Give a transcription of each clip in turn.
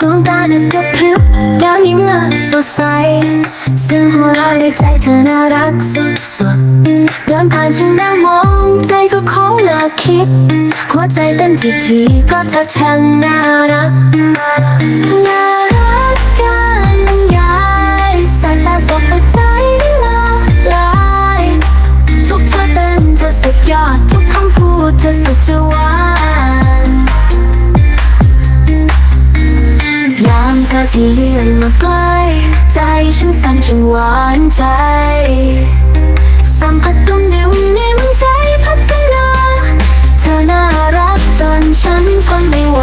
ดวงตาเด็กกระพริบแก้มยิ้มน่าสดใสเสียงหัวเราะในใจเธอน่ารักสุดๆเดินผ่านฉันนั่งมองใจก็ของน่าคิด หัวใจเต้นทีทีเพราะเธอช่างน่ารักน่ารัก อที่เลื่อนมาใกล้ใจฉันสั่นจนหวานใจ สัมผัสตรงนิ้วนิ้มใจพัฒนา เธอน่ารักจนฉันทนไม่ไหว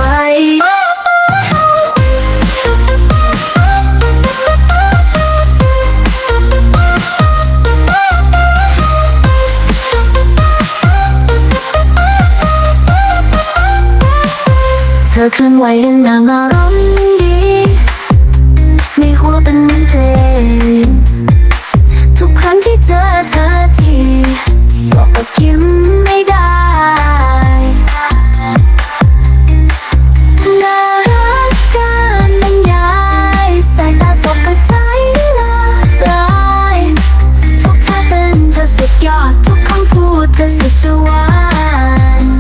เธอเคลื่อนไหวอย่างนางอารมณ์ ยอดทุกคำพูดเธอสุดสวรรค์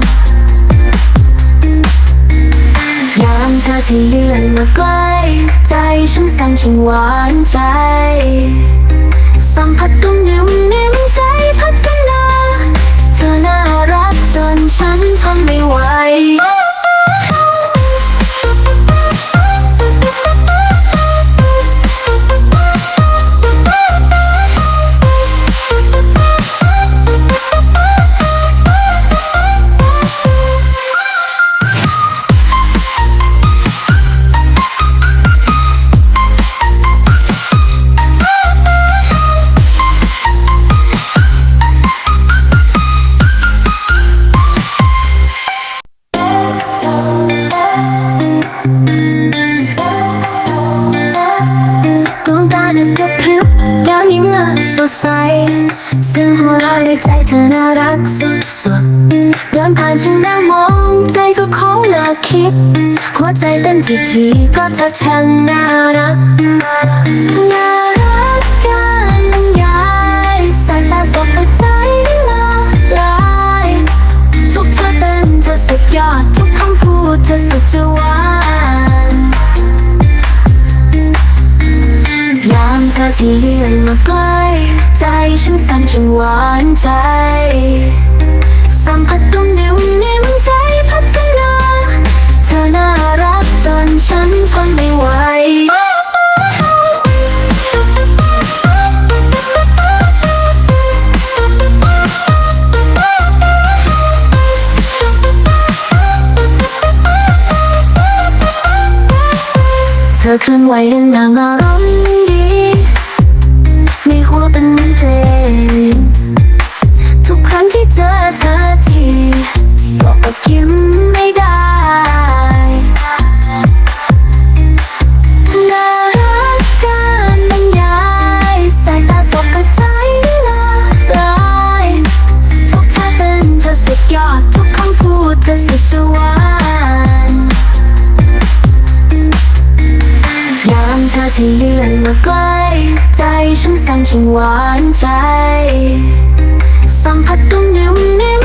ยามเธอที่เลื่อนมาใกล้ใจฉันสั่นฉันหวานใจ สัมผัสตรงนิ่มนิ่มใจ สดใสซึ่งหัวเราะในใจเธอน่ารักสุดๆเดินผ่านฉันนั่งมอง ใจก็คงน่าคิด หัวใจเต้นทีทีเพราะเธอช่างน่ารักน่า อที่เลื่อนมาใกล้ใจฉันสั่นจนหวานใจ สัมผัสตรงนิ้วนิ้มใจพัฒนา เธอน่ารักจนฉันทนไม่ไหวเธอเคลื่อนไหวอย่างนางอารมณ์ ในหัวเป็นเพลง ทุกครั้งที่เจอเธอทีก็อดยิ้มไม่ได้น่ารักกันบรรยายสายตาสบกับใจละลายทุกท่าเต้นเธอสุดยอด ทุกคำพูดเธอสุดจะหวานยามเธอที่เลื่อนมาใกล้ ใจฉันสั่นจนหวานใจ สัมผัสตรงนิ่มนิ้